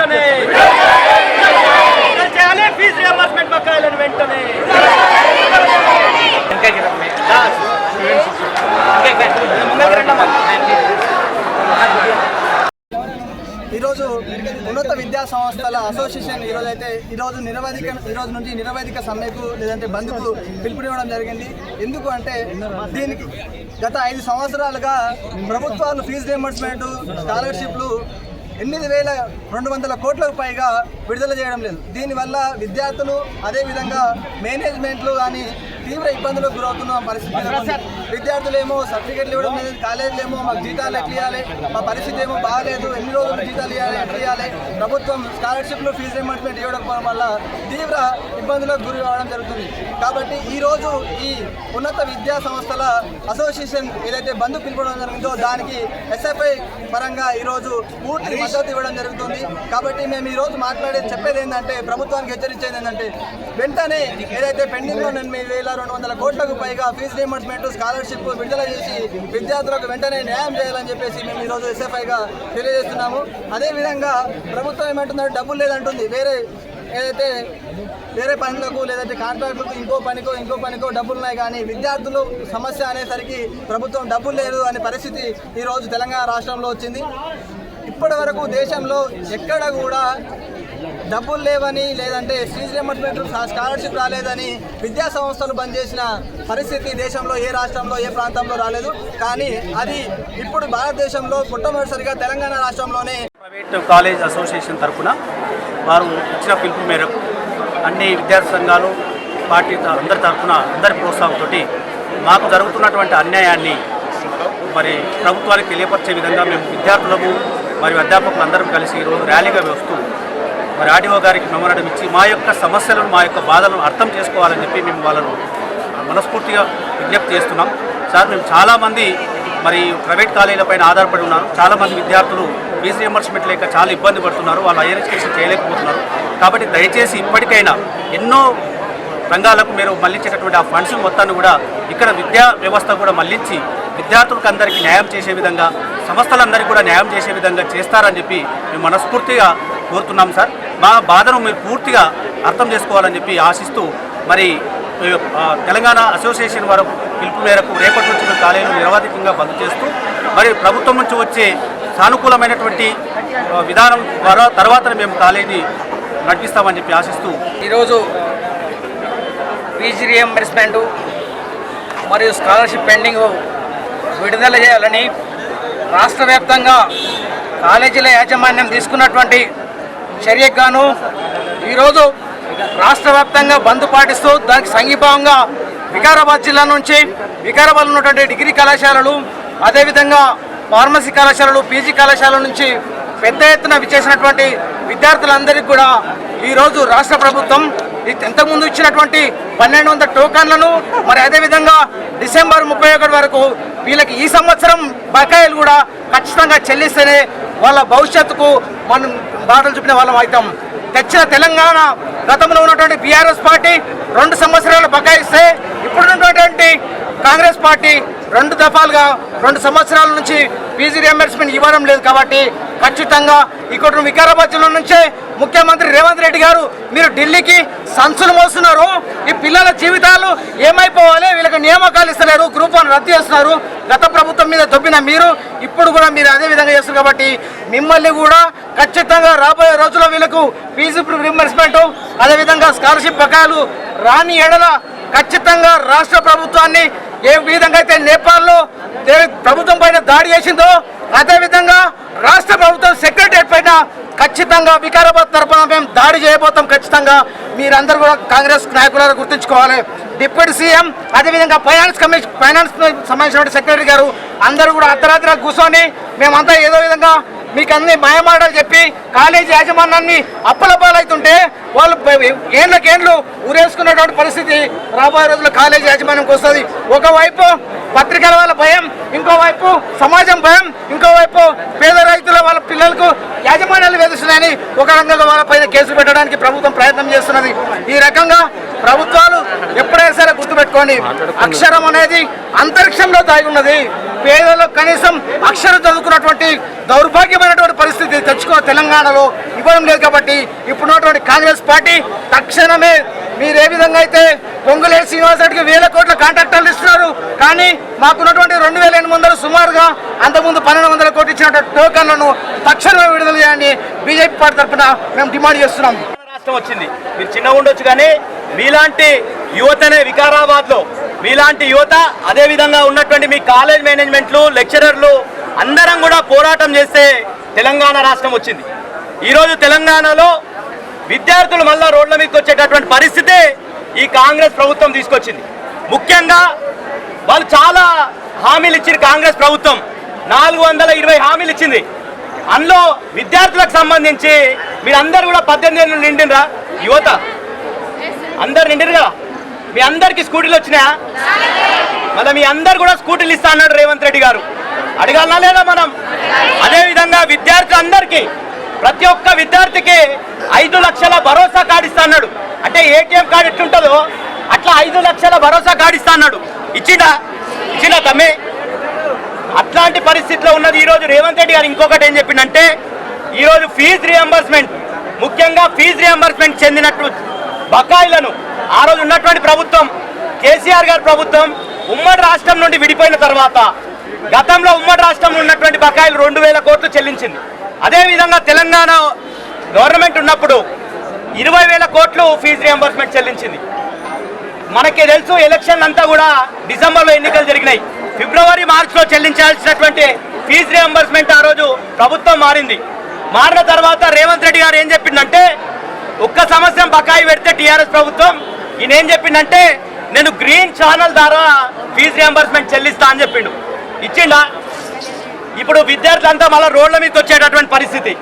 వెంటనే. చేయాలి fee reimbursement బకాయిలను వెంటనే. ఈరోజు ఉన్నత విద్యా సంస్థల అసోసియేషన్ ఈరోజు అయితే ఈరోజు నిరవధిక ఈరోజు నుంచి నిరవధిక సమ్మెకు లేదంటే బంద్కు పిలుపునివ్వడం జరిగింది. ఎందుకు అంటే దీనికి గత ఐదు సంవత్సరాలుగా ప్రభుత్వాలు ఫీజు రియంబర్స్మెంట్ స్కాలర్షిప్లు ఎనిమిది వేల రెండు వందల కోట్లకు పైగా విడుదల చేయడం లేదు. దీనివల్ల విద్యార్థులు అదేవిధంగా మేనేజ్మెంట్లు కానీ తీవ్ర ఇబ్బందులకు గురవుతున్న పరిస్థితి నెలకొంది. విద్యార్థులేమో సర్టిఫికెట్లు ఇవ్వడం లేదు కాలేజీలు ఏమో మాకు జీతాలు ఎట్లా ఇవ్వాలి మా పరిస్థితి ఏమో బాగాలేదు ఎన్ని రోజులు జీతాలు ఇవ్వాలి ఎట్లా ఇవ్వాలి ప్రభుత్వం స్కాలర్షిప్లు ఫీజు రియంబర్స్మెంట్ ఇవ్వడం వల్ల తీవ్ర ఇబ్బందులకు గురి కావడం జరుగుతుంది. కాబట్టి ఈ రోజు ఈ ఉన్నత విద్యా సంస్థల అసోసియేషన్ ఏదైతే బంధు పిలుపడం జరిగిందో దానికి ఎస్ఎఫ్ఐ పరంగా ఈరోజు పూర్తి మద్దతు ఇవ్వడం జరుగుతుంది. కాబట్టి మేము ఈ రోజు మాట్లాడేది చెప్పేది ఏంటంటే ప్రభుత్వానికి హెచ్చరించేది ఏంటంటే వెంటనే ఏదైతే పెండింగ్లో ఎనిమిది వేల రెండు వందల కోట్లకు పైగా ఫీజు రియంబర్స్మెంట్ స్కాలర్షిప్ విడుదల చేసి విద్యార్థులకు వెంటనే న్యాయం చేయాలని చెప్పేసి మేము ఈరోజు ఎస్ఎఫ్ఐగా తెలియజేస్తున్నాము. అదేవిధంగా ప్రభుత్వం ఏమంటుందంటే డబ్బులు లేదంటుంది. వేరే ఏదైతే వేరే పనులకు లేదంటే కాంట్రాక్టులకు ఇంకో పనికో ఇంకో పనికో డబ్బులు ఉన్నాయి కానీ విద్యార్థులు సమస్య అనేసరికి ప్రభుత్వం డబ్బులు లేదు అనే పరిస్థితి ఈరోజు తెలంగాణ రాష్ట్రంలో వచ్చింది. ఇప్పటి వరకు దేశంలో ఎక్కడ కూడా డబ్బులు లేవని లేదంటే ఫీజు రియంబర్స్మెంట్ స్కాలర్షిప్ రాలేదని విద్యా సంస్థలు బంద్ చేసిన పరిస్థితి దేశంలో ఏ రాష్ట్రంలో ఏ ప్రాంతంలో రాలేదు. కానీ అది ఇప్పుడు భారతదేశంలో మొట్టమొదటిసారిగా తెలంగాణ రాష్ట్రంలోనే ప్రైవేట్ కాలేజ్ అసోసియేషన్ తరఫున వారు ఇచ్చిన పిలుపు మేరకు అన్ని విద్యార్థి సంఘాలు పార్టీ అందరి తరఫున అందరి ప్రోత్సాహంతో మాకు జరుగుతున్నటువంటి అన్యాయాన్ని మరి ప్రభుత్వానికి తెలియపరిచే విధంగా మేము విద్యార్థులము మరియు అధ్యాపకులు అందరం కలిసి ఈరోజు ర్యాలీగా వస్తూ మరి ఆర్డీఓ గారికి మెమోరాండం ఇచ్చి మా యొక్క సమస్యలను మా యొక్క బాధలను అర్థం చేసుకోవాలని చెప్పి మేము వాళ్ళను మనస్ఫూర్తిగా విజ్ఞప్తి చేస్తున్నాం. సార్ మేము చాలామంది మరి ప్రైవేట్ కాలేజీల పైన ఆధారపడి ఉన్నారు. చాలామంది విద్యార్థులు ఫీజు రియంబర్స్మెంట్ లేక చాలా ఇబ్బంది పడుతున్నారు. వాళ్ళు హైయర్ ఎడ్యుకేషన్ చేయలేకపోతున్నారు. కాబట్టి దయచేసి ఇప్పటికైనా ఎన్నో రంగాలకు మీరు మళ్ళించేటటువంటి ఆ ఫండ్స్ మొత్తాన్ని కూడా ఇక్కడ విద్యా వ్యవస్థ కూడా మళ్ళించి విద్యార్థులకు అందరికీ న్యాయం చేసే విధంగా సంస్థలందరికీ కూడా న్యాయం చేసే విధంగా చేస్తారని చెప్పి మేము మనస్ఫూర్తిగా కోరుతున్నాం సార్. మా బాధను మీరు పూర్తిగా అర్థం చేసుకోవాలని చెప్పి ఆశిస్తూ మరి తెలంగాణ అసోసియేషన్ వారు పిలుపు మేరకు రేపటి నుంచి మేము కాలేజీలు నిరవధికంగా బంద్ చేస్తూ మరి ప్రభుత్వం నుంచి వచ్చే సానుకూలమైనటువంటి విధానం ద్వారా తర్వాత మేము కాలేజీని నడిపిస్తామని చెప్పి ఆశిస్తూ ఈరోజు పీజీ రియంబర్స్మెంట్ మరియు స్కాలర్షిప్ పెండింగ్ విడుదల చేయాలని రాష్ట్ర వ్యాప్తంగా కాలేజీల యాజమాన్యం తీసుకున్నటువంటి చర్యకు గాను ఈరోజు రాష్ట్ర వ్యాప్తంగా బంద్ పాటిస్తూ దానికి సంఘీభావంగా వికారాబాద్ జిల్లా నుంచి వికారాబాద్ ఉన్నటువంటి డిగ్రీ కళాశాలలు అదేవిధంగా ఫార్మసీ కళాశాలలు పీజీ కళాశాల నుంచి పెద్ద ఎత్తున విచ్చేసినటువంటి విద్యార్థులందరికీ కూడా ఈరోజు రాష్ట్ర ప్రభుత్వం ఇంతకుముందు ఇచ్చినటువంటి పన్నెండు వందల టోకన్లను మరి అదేవిధంగా డిసెంబర్ ముప్పై ఒకటి వరకు వీళ్ళకి ఈ సంవత్సరం బకాయిలు కూడా ఖచ్చితంగా చెల్లిస్తేనే వాళ్ళ భవిష్యత్తుకు మనం బాటలు చూపిన వాళ్ళం అవుతాం. తెచ్చిన తెలంగాణ గతంలో ఉన్నటువంటి బీఆర్ఎస్ పార్టీ రెండు సంవత్సరాలు బకాయిస్తే ఇప్పుడున్నటువంటి కాంగ్రెస్ పార్టీ రెండు దఫాలుగా రెండు సంవత్సరాల నుంచి పీజీ రియంబర్స్మెంట్ ఇవ్వడం లేదు కాబట్టి ఖచ్చితంగా ఇక్కడ వికారాబాద్ జిల్లా నుంచే ముఖ్యమంత్రి రేవంత్ రెడ్డి గారు మీరు ఢిల్లీకి సంచులు మోస్తున్నారు. ఈ పిల్లల జీవితాలు ఏమైపోవాలి? వీళ్ళకి నియామకాలు ఇస్తలేరు. గ్రూప్ వన్ రద్దు చేస్తున్నారు. గత ప్రభుత్వం మీద దొబ్బిన మీరు ఇప్పుడు కూడా మీరు అదే విధంగా చేస్తారు కాబట్టి మిమ్మల్ని కూడా ఖచ్చితంగా రాబోయే రోజుల్లో వీళ్ళకు ఫీజు రింబర్స్మెంట్ అదేవిధంగా స్కాలర్షిప్ బకాయిలు రాని ఎడల ఖచ్చితంగా రాష్ట్ర ప్రభుత్వాన్ని ఏ విధంగా అయితే నేపాల్లో ప్రభుత్వం పైన దాడి చేసిందో అదేవిధంగా రాష్ట్ర ప్రభుత్వం సెక్రటరియట్ పైన ఖచ్చితంగా వికారాబాద్ తరఫున మేము దాడి చేయబోతాం ఖచ్చితంగా. మీరందరూ కూడా కాంగ్రెస్ నాయకులను గుర్తుంచుకోవాలి. డిప్యూటీ సీఎం అదేవిధంగా ఫైనాన్స్ కమిషన్ ఫైనాన్స్ సంబంధించిన సెక్రటరీ గారు అందరూ కూడా అర్ధరాత్రి కూర్చొని మేమంతా ఏదో విధంగా మీకు అన్ని మాయమాటలు చెప్పి కాలేజీ యాజమాన్యాన్ని అప్పలపాలవుతుంటే వాళ్ళు ఏళ్ళకేండ్లు ఊరేసుకున్నటువంటి పరిస్థితి రాబోయే రోజుల్లో కాలేజీ యాజమాన్యంకి వస్తుంది ఒకవైపు పత్రికల వాళ్ళ భయం ఇంకోవైపు సమాజం భయం ఇంకోవైపు పేద రైతుల వాళ్ళ పిల్లలకు యాజమాన్యాలు వేధిస్తున్నాయని ఒక రంగంగా వాళ్ళపైన కేసులు పెట్టడానికి ప్రభుత్వం ప్రయత్నం చేస్తున్నది. ఈ రకంగా ప్రభుత్వాలు ఎప్పుడైనా సరే గుర్తుపెట్టుకోండి అక్షరం అనేది అంతరిక్షంలో దాగి ఉన్నది. పేదలకు కనీసం అక్షరం చదువుకున్నటువంటి దౌర్భాగ్యమైనటువంటి పరిస్థితి తెచ్చుకో తెలంగాణలో ఇవ్వడం లేదు కాబట్టి ఇప్పుడున్నటువంటి కాంగ్రెస్ పార్టీ తక్షణమే మీరు ఏ విధంగా అయితే పొంగులే శ్రీనివాసరెడ్డికి వేల కోట్ల కాంట్రాక్టర్లు ఇస్తున్నారు కానీ మాకున్నటువంటి రెండు వేల ఎనిమిది వందలు సుమారుగా అంతకుముందు పన్నెండు వందల కోట్లు ఇచ్చిన టోకన్లను తక్షణమే విడుదల చేయండి. బీజేపీ పార్టీ తరఫున మేము డిమాండ్ చేస్తున్నాం. రాష్ట్రం వచ్చింది. మీరు చిన్నగా ఉండొచ్చు కానీ మీలాంటి యువతనే వికారాబాద్లో మీలాంటి యువత అదే విధంగా ఉన్నటువంటి మీ కాలేజ్ మేనేజ్మెంట్లు లెక్చరర్లు అందరం కూడా పోరాటం చేస్తే తెలంగాణ రాష్ట్రం వచ్చింది. ఈరోజు తెలంగాణలో విద్యార్థులు మళ్ళా రోడ్ల మీదకి వచ్చేటటువంటి పరిస్థితి ఈ కాంగ్రెస్ ప్రభుత్వం తీసుకొచ్చింది. ముఖ్యంగా వాళ్ళు చాలా హామీలు ఇచ్చింది కాంగ్రెస్ ప్రభుత్వం. నాలుగు వందల ఇరవై హామీలు ఇచ్చింది. అందులో విద్యార్థులకు సంబంధించి మీరందరూ కూడా పద్దెనిమిది ఏళ్ళు నిండినరా? యువత? అందరు నిండిరు కదా? మీ అందరికి స్కూటీలు వచ్చినాయా? మళ్ళీ మీ అందరు కూడా స్కూటీలు ఇస్తా అన్నాడు రేవంత్ రెడ్డి గారు. అడగాలనా లేదా మనం? అదేవిధంగా విద్యార్థులందరికీ ప్రతి ఒక్క విద్యార్థికి ఐదు లక్షల భరోసా కార్డు ఇస్తా అన్నాడు. అంటే ఏటీఎం కార్డు ఎట్లుంటుందో అట్లా ఐదు లక్షల భరోసా కార్డు ఇస్తా అన్నాడు. ఇచ్చిందా? ఇచ్చిందా తమ్మి? అట్లాంటి పరిస్థితిలో ఉన్నది ఈరోజు రేవంత్ రెడ్డి గారు ఇంకొకటి ఏం చెప్పిందంటే ఈరోజు ఫీజు రియంబర్స్మెంట్ ముఖ్యంగా ఫీజు రియంబర్స్మెంట్ చెందినట్లు బకాయిలను ఆ రోజు ఉన్నటువంటి ప్రభుత్వం కేసీఆర్ గారి ప్రభుత్వం ఉమ్మడి రాష్ట్రం నుండి విడిపోయిన తర్వాత గతంలో ఉమ్మడి రాష్ట్రంలో ఉన్నటువంటి బకాయిలు రెండు వేల కోట్లు చెల్లించింది. అదేవిధంగా తెలంగాణ గవర్నమెంట్ ఉన్నప్పుడు ఇరవై వేల కోట్లు ఫీజు రియంబర్స్మెంట్ చెల్లించింది. మనకి తెలుసు ఎలక్షన్ అంతా కూడా డిసెంబర్లో ఎన్నికలు జరిగినాయి. ఫిబ్రవరి మార్చిలో చెల్లించాల్సినటువంటి ఫీజు రియంబర్స్మెంట్ ఆ రోజు ప్రభుత్వం మారింది. మారిన తర్వాత రేవంత్ రెడ్డి గారు ఏం చెప్పిందంటే ఒక్క సంవత్సరం బకాయి పెడితే టీఆర్ఎస్ ప్రభుత్వం. ఈయన ఏం చెప్పిందంటే నేను గ్రీన్ ఛానల్ ద్వారా ఫీజు రియంబర్స్మెంట్ చెల్లిస్తా అని చెప్పిండు. ఇచ్చిండా? ఇప్పుడు విద్యార్థులంతా మళ్ళీ రోడ్ల మీదకి వచ్చేటటువంటి పరిస్థితి.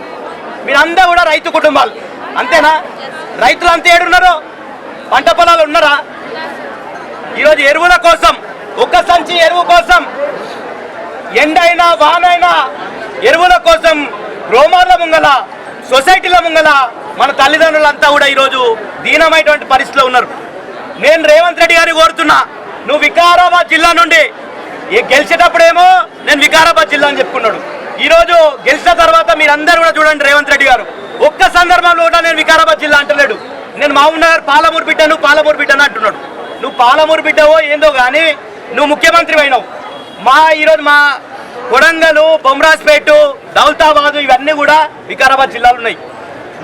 మీరంతా కూడా రైతు కుటుంబాలు. అంతేనా? రైతులు అంతే ఏడున్నారు? పంట పొలాలు ఉన్నారా? ఈరోజు ఎరువుల కోసం ఒక్క సంచి ఎరువు కోసం ఎండైనా వానైనా ఎరువుల కోసం రోమాల ముంగల సొసైటీల ముంగల మన తల్లిదండ్రులంతా కూడా ఈరోజు దీనమైనటువంటి పరిస్థితిలో ఉన్నారు. నేను రేవంత్ రెడ్డి గారిని కోరుతున్నా నువ్వు వికారాబాద్ జిల్లా నుండి గెలిచేటప్పుడేమో నేను వికారాబాద్ జిల్లా అని చెప్పుకున్నాడు. ఈరోజు గెలిచిన తర్వాత మీరందరూ కూడా చూడండి రేవంత్ రెడ్డి గారు. ఒక్క సందర్భంలో కూడా నేను వికారాబాద్ జిల్లా అంటలేడు. నేను మామూలు పాలమూరు బిడ్డను పాలమూరు బిడ్డను అంటున్నాడు. నువ్వు పాలమూరు బిడ్డవో ఏందో కానీ నువ్వు ముఖ్యమంత్రి అయినావు. మా ఈరోజు మా కొడంగలు బొమ్రాజ్పేట దౌలతాబాద్ ఇవన్నీ కూడా వికారాబాద్ జిల్లాలు ఉన్నాయి.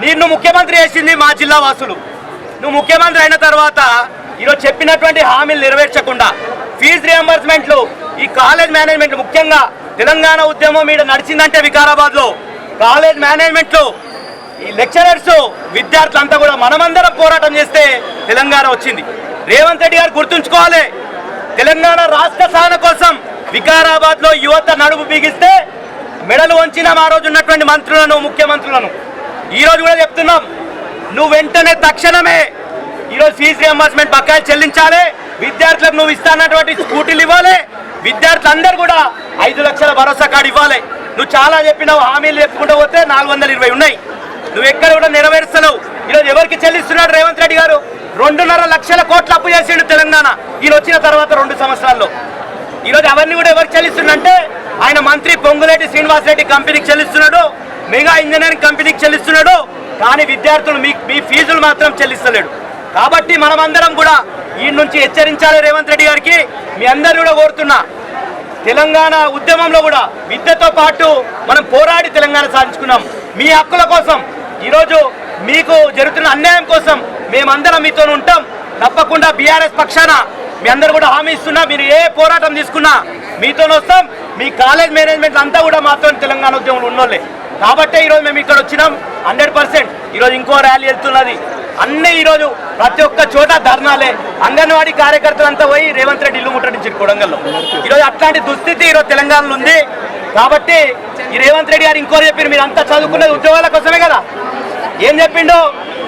నిన్ను ముఖ్యమంత్రి చేసింది మా జిల్లా వాసులు. నువ్వు ముఖ్యమంత్రి అయిన తర్వాత ఈరోజు చెప్పినటువంటి హామీలు నెరవేర్చకుండా ఫీజు రియంబర్స్మెంట్లు ఈ కాలేజ్ మేనేజ్మెంట్ ముఖ్యంగా తెలంగాణ ఉద్యమం మీద నడిచిందంటే వికారాబాద్లో. కాలేజ్ మేనేజ్మెంట్లో ఈ లెక్చరర్స్ విద్యార్థులంతా కూడా మనమందరం పోరాటం చేస్తే తెలంగాణ వచ్చింది. రేవంత్ రెడ్డి గారు గుర్తుంచుకోవాలి. తెలంగాణ రాష్ట్ర సాధన కోసం వికారాబాద్లో యువత నడుపు బిగిస్తే మెడలు వంచిన ఆ రోజు ఉన్నటువంటి మంత్రులను ముఖ్యమంత్రులను. ఈరోజు కూడా చెప్తున్నాం నువ్వు వెంటనే తక్షణమే ఈరోజు ఫీజు రియంబర్స్మెంట్ బకాయిలు చెల్లించాలి. విద్యార్థులకు నువ్వు ఇస్తానటువంటి స్కూటీలు ఇవ్వాలి. విద్యార్థులందరూ కూడా ఐదు లక్షల భరోసా కార్డు ఇవ్వాలి. నువ్వు చాలా చెప్పినావు హామీలు చెప్పుకుంటూ పోతే నాలుగు వందల ఇరవై ఉన్నాయి. నువ్వు ఎక్కడ కూడా నెరవేరుస్తున్నావు ఈరోజు ఎవరికి చెల్లిస్తున్నాడు రేవంత్ రెడ్డి గారు? రెండున్నర లక్షల కోట్లు అప్పు చేసిండు తెలంగాణ. ఈయన వచ్చిన తర్వాత రెండు సంవత్సరాల్లో. ఈరోజు అవన్నీ కూడా ఎవరికి చెల్లిస్తుందంటే ఆయన మంత్రి పొంగులేటి శ్రీనివాసరెడ్డి కంపెనీకి చెల్లిస్తున్నాడు మెగా ఇంజనీరింగ్ కంపెనీకి చెల్లిస్తున్నాడు కానీ విద్యార్థులు మీ మీ ఫీజులు మాత్రం చెల్లిస్తలేడు. కాబట్టి మనమందరం కూడా ఈ నుంచి హెచ్చరించాలి రేవంత్ రెడ్డి గారికి. మీ అందరు కూడా కోరుతున్నా. తెలంగాణ ఉద్యమంలో కూడా విద్యతో పాటు మనం పోరాడి తెలంగాణ సాధించుకున్నాం. మీ హక్కుల కోసం ఈరోజు మీకు జరుగుతున్న అన్యాయం కోసం మేమందరం మీతో ఉంటాం. తప్పకుండా బీఆర్ఎస్ పక్షాన మీ అందరు కూడా హామీ ఇస్తున్నా మీరు ఏ పోరాటం తీసుకున్నా మీతో వస్తాం. మీ కాలేజ్ మేనేజ్మెంట్ అంతా కూడా మాతో తెలంగాణ ఉద్యమంలో ఉన్నోళ్ళే. కాబట్టే ఈరోజు మేము ఇక్కడ వచ్చినాం. Hundred percent. ఈరోజు ఇంకో ర్యాలీ వెళ్తున్నది. అన్నీ ఈరోజు ప్రతి ఒక్క చోట ధర్నాలే. అంగన్వాడీ కార్యకర్తలంతా పోయి రేవంత్ రెడ్డి ఇల్లు ముట్టడించారు కొడంగల్లో. ఈరోజు అట్లాంటి దుస్థితి ఈరోజు తెలంగాణలో ఉంది. కాబట్టి ఈ రేవంత్ రెడ్డి గారు ఇంకో చెప్పారు మీరు అంతా చదువుకున్నది ఉద్యోగాల కోసమే కదా. ఏం చెప్పిండు?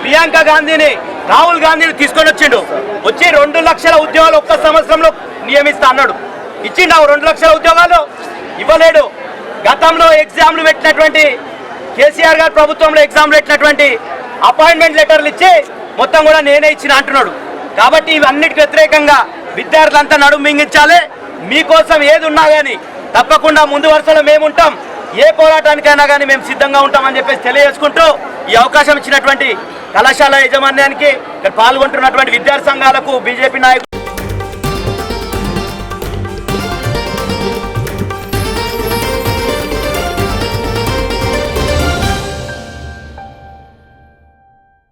ప్రియాంక గాంధీని రాహుల్ గాంధీని తీసుకొని వచ్చిండు. వచ్చి రెండు లక్షల ఉద్యోగాలు ఒక్క సంవత్సరంలో నియమిస్తా అన్నాడు. ఇచ్చిండు రెండు లక్షల ఉద్యోగాలు ఇవ్వలేడు. గతంలో ఎగ్జామ్లు పెట్టినటువంటి కేసీఆర్ గారు ప్రభుత్వంలో ఎగ్జామ్లు పెట్టినటువంటి అపాయింట్మెంట్ లెటర్లు ఇచ్చి మొత్తం కూడా నేనే ఇచ్చిన అంటున్నాడు. కాబట్టి ఇవన్నిటికి వ్యతిరేకంగా విద్యార్థులంతా నడుము మింగించాలి. మీకోసం ఏది ఉన్నా కానీ తప్పకుండా ముందు వరుసలో మేము ఉంటాం ఏ పోరాటానికైనా కానీ మేము సిద్ధంగా ఉంటామని చెప్పేసి తెలియజేసుకుంటూ ఈ అవకాశం ఇచ్చినటువంటి కళాశాల యాజమాన్యానికి ఇక్కడ పాల్గొంటున్నటువంటి విద్యార్థి సంఘాలకు బీజేపీ నాయకులు